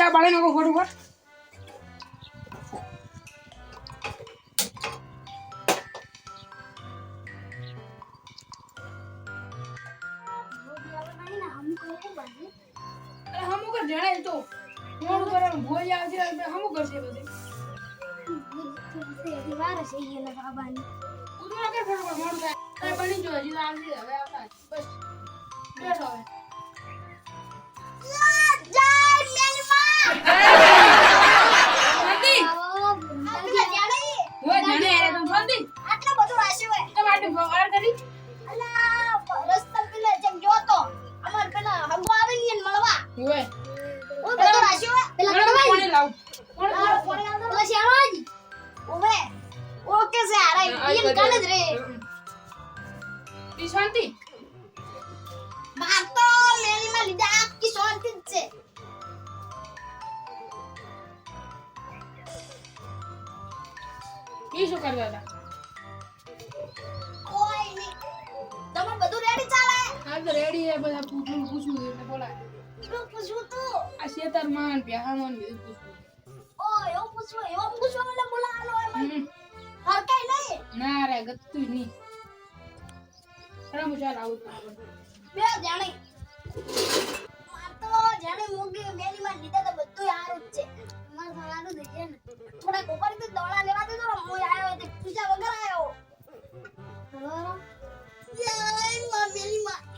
ચા પાણી નાખો ફટોફટ અરે હમું કર જણાય તો મોડું કરે ભોજી આવશે એટલે હમું કરશે બધે ઉતરો કે ફટોફટ મોડું થાય અરે બની જો હજી તો આવશે હવે આવતા જ. બસ બેઠો હવે Hey! તો રેડી છે બધા પૂછવું પૂછવું એટલે બોલાય શું પૂછવું તું. આ શેતરમાં પ્યાહામાં ને બધું પૂછવું. ઓ એવું પૂછવું એવું પૂછવું એટલે બોલાવાનો મને હમ. હરકાઈ નહીં? ના રે ગતું નહીં. રમું ચાલ આવું બધું. બે જાણે. માર તો જાણે મોગી મેલીમાં લીધા તો બધું હારું જ છે. માર થઈ ને. થોડાક ઉપર તો દોડા લેવા દે હું તે પૂજા વગર જય માં મેલીમાં જય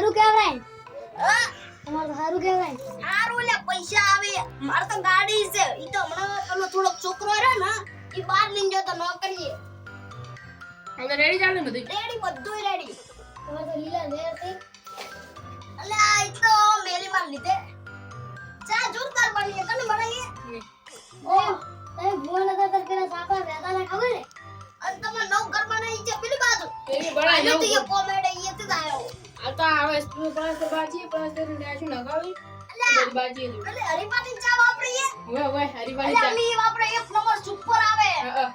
તમારે તો સારું કહેવાય. હા તમારે તો સારું કહેવાય. હારું લે પૈસા આવે. માર તો ગાડી છે. ઈ તો હમણાં પેલો થોડોક છોકરો રહ્યો ને ઈ બાર લઈને જતો નોકરીએ. હવે રેડી ચાલે ને બધું રેડી બધું રેડી તમારે તો લીલા વેર છે અલે આ ઈ તો મેરી માં લીધે. ચા જોરદાર બની કને બનાવીએ? ઓ તમે ભુવન હતા તો પેલા સાપા વહેતા હતા ખબર હે અને તમે નવ ઘર બનાવી છે. પેલી બાજુ. એવી બળાઈ આને તો જવું એ કોમેડી એ તો આયો. આતા આવે સ્કૂલ પ્લાસ્ટર બાજી પ્લાસ્ટર ને આશું નગાવી અલ્યા બધી બાજી અલે હરીપાની ચા વાપરીએ? હોય હોય હરીભાઈ ચા. અમે વાપરે એક નંબર સુપર આવે. હા, હા,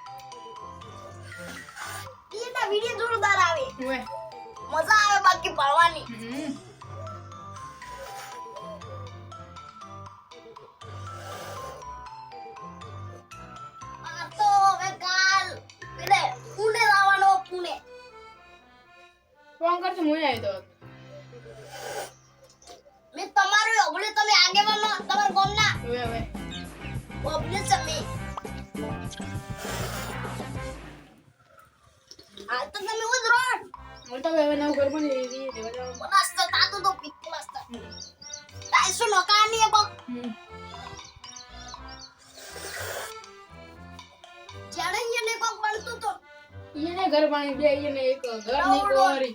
એના વિડિયો જોરદાર આવે. હોય મજા આવે બાકી ભણવાની. આ તો હવે કાલ પેલે પુણે લાવવાનો પુણે. ફોન કરજો હું આવી તો ઓગળે તમે આગેવાનો તમાર ગામના. હવે હવે. ઓગળે છે મેં હાલ તો તમે ઉધરોણ હવે તો હવે નવું ઘર બની રહી દેવા જવાનું. મસ્ત તાતું તો પીક મસ્ત. તાઈસો નોકાની એ કોક? હમ. જાણે એને કોક બનતું તો. એને ઘર પાણી બે એને એક ઘરની કોરી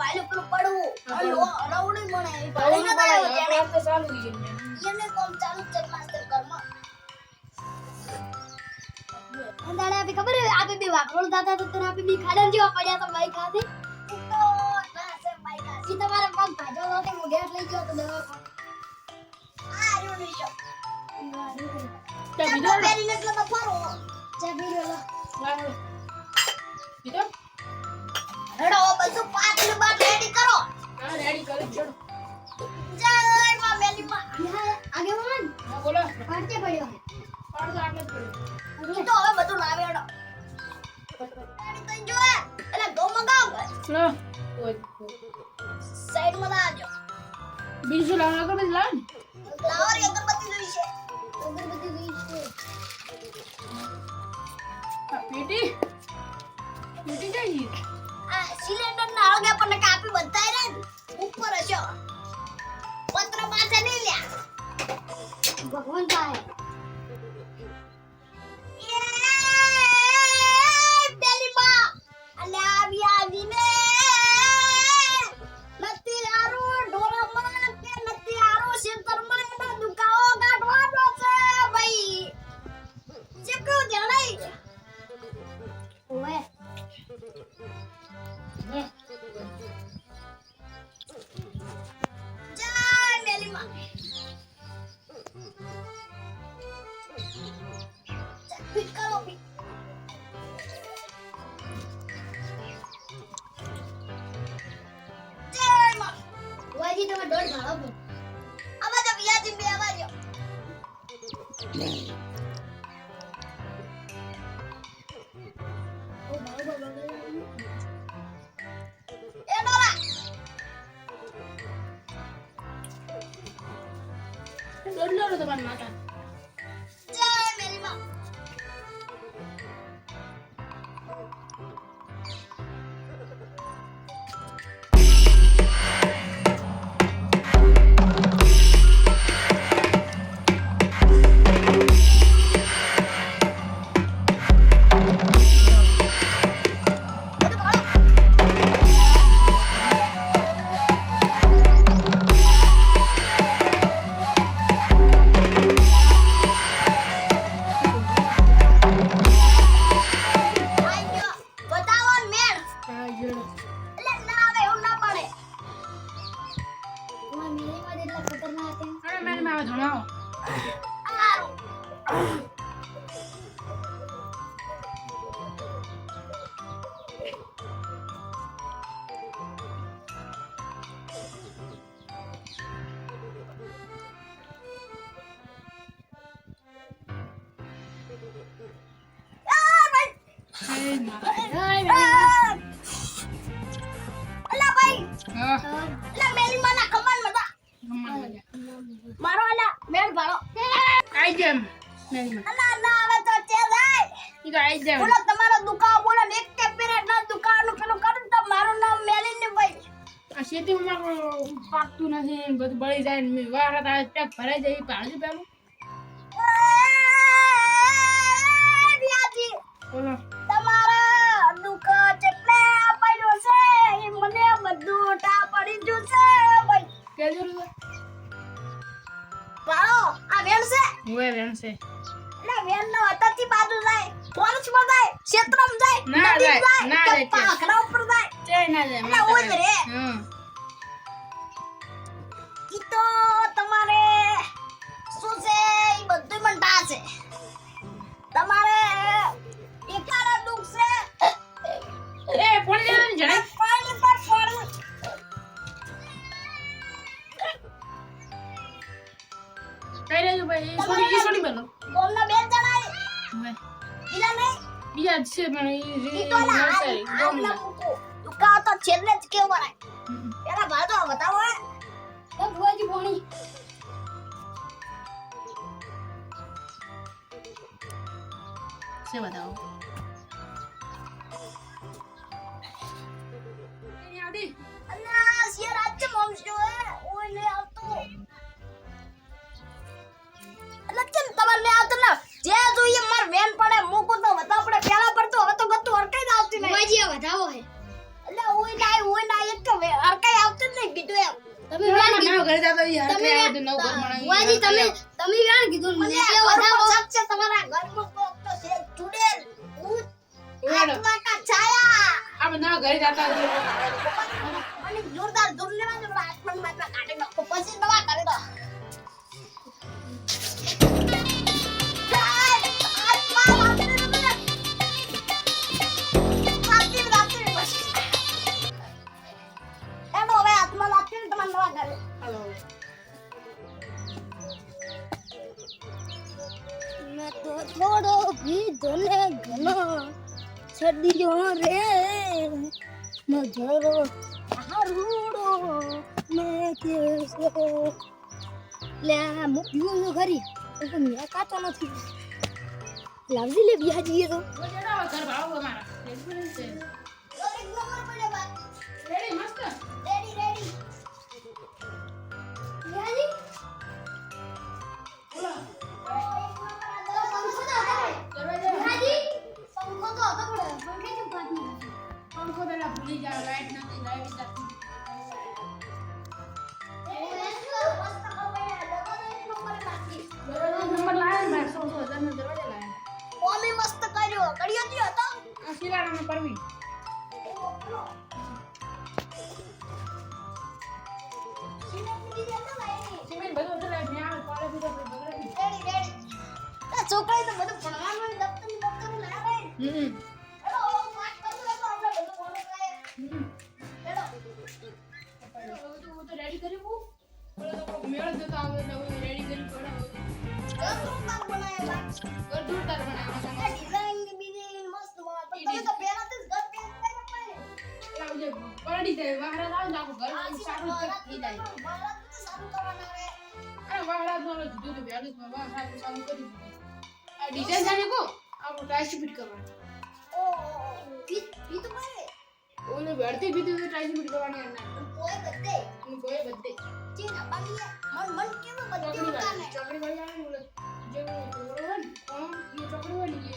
ભાઈલું પેલું પડવું. હા, અને રવડી બને એ ભાઈ પાણી નતા આવ્યો આપણે જાણે તો ચાલુ છે એને કોમ ચાલુ જ છે માસ્ટર ઘરમાં. અંદાડે આપી ખબર હે આપે બી વાકરોળ દાતા તો તને આપે બી ખાડન જેવા પડ્યા તો બાઈક હાથે ઈ તો ના છે ભાઈ ના ઈ તમારે પગ ભાજો તો તે મોઢે લઈ ગયો તો દવા આ રહ્યો નિશો ચા ચા પીધો તો પહેરીને એટલે તો ફરો ચા પી લો. લાવો. પીધો હેડો બધું પાટલું બાટ રેડી કરો. હા રેડી કરી ચડો જય માં મેલી માં. આગે વન હા બોલો. પાટે પડ્યો હે. પાડ તો આટલે જ પડ્યો. ઈ તો હવે બધું લાવે હેડો. રેડી થઈ જો એટલે ગો મગાવ. લો ઓય. સાઈડમાં લાવજો. બીજું લાવ આગળ બધી લાવ ને. ફ્લાવર અગરબત્તી જોઈ છે. અગરબત્તી લઈ છે. આ પેટી. પેટી જાય છે? આ સિલિન્ડર ના અળગે પણ કાપી બતાય રે ઉપર હશો પત્ર માથે નહીં લ્યા. ભગવાન થાય name. અલા મારો અલા મેલ ભાળો જાય તમારો દુકાન બોલો એક કે પિરેટ ના દુકાન કરું તો મારું નામ મેલી ભાઈ આ શેતીમાં પાકતું નથી બધું બળી જાય ને વાહત આવે ટેક ભરાઈ જાય પાડજો પેલું બોલો કેજો રે પાડો આ વેલ છે? ઓય વેલ છે. એટલે વેલ નો અતરથી બાજુ જાય ફોર્સમાં જાય ક્ષેત્રમ જાય ના જાય ના જાય પાખરા ઉપર જાય. જય ના જાય એટલે ઓજ રે. હમ. ઈ તો તમારે શું છે? ઈ બધું મંડા છે. से बताओ તમે તમે તમે કીધું મને કેવો 人家半天 છડી જો રે. નજરો હારૂડો મે કે લે મુક્યું ખરી પણ મેં કાતો નથી. લાવજી લે બિહાજી તો. ઘર ભાવ અમારા. All right. પડી જાય વાહરા લાવ નાખો ઘર સારું કરી જાય ડિઝાઇન જાણે કો આપણો ટ્રાય ફિટ કરવાનો. ફિટ ફિટ તો ਉਹਨੇ ਵੜਦੇ ਵੀ ਤੇ ਟ੍ਰਾਈ ਮਿਟ ਕਰਵਾਣੀ ਕਰਨਾ કોઈ બધે. હું કોઈ બધે. ચીન બાલી મન મન કેમ બધે ઉતારે ચોકડી વાળી આવે ને જે ઓરન કોણ? એ ચોકડી વાળી એ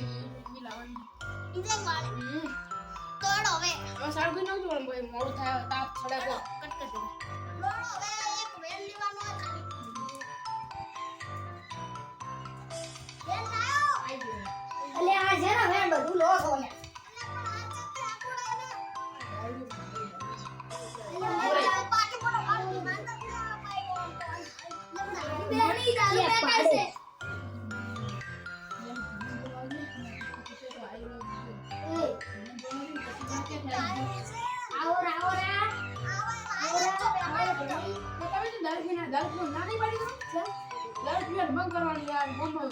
એ લાવવાની. ઇજે વાળી. તોડ હવે. હવે સારું કઈ નહોતું પણ ભાઈ મોડું થાય તાપ છડા કો કટ કટ લોડ આ છે ને મેં બધું લાઈટ નાની પડી ગઈ લાઈટ બંધ કરવાની યાર મમ્મી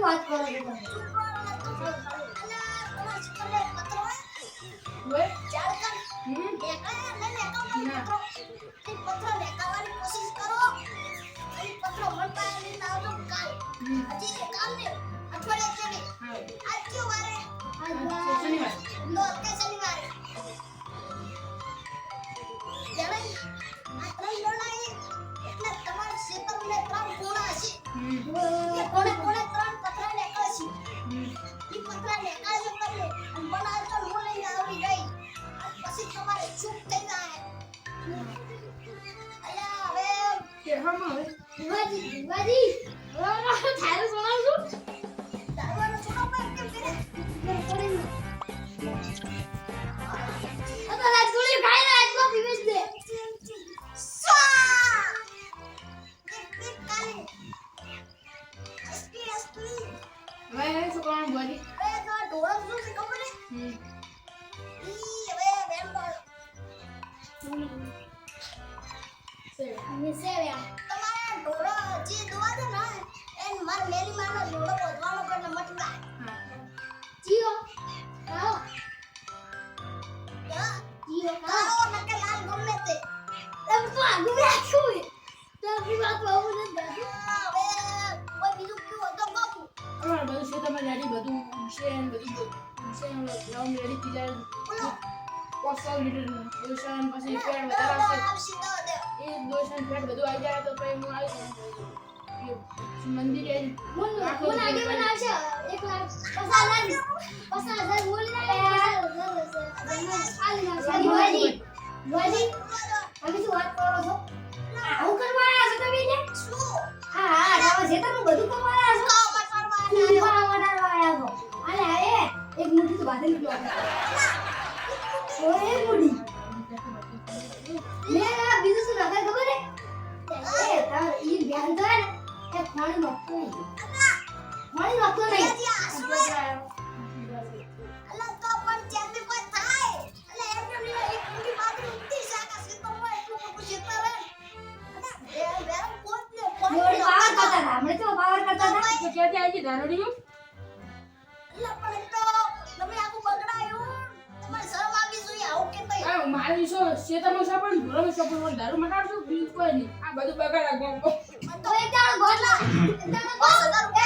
વાત કરો Mm -hmm. Vai, só colar no body. Vai, agora, do lado, não sei como, né? Hum. Ih, vai, vai embora. Hum. Será? Me será? Ground ready થઈ જાય પોસ્ટલ લીટર દોષણ પછી પેડ વધારે આવશે એ દોષણ પેડ બધું આવી જાય તો પછી હું આવી મંદિરે હું હું આગે બનાવશે એક લાખ પસાર લાખ પસાર હજાર મૂલ બધું કરવાના છો. एक मुट्ठी तो बातें निकलो ओए मुड़ी मेरा बिजू से लगा खबर है ए तार ये बयान तो है एक पानी रखता नहीं पानी रखता नहीं આ બધું બગાડા ગોમ તો એક દાડો ગોલા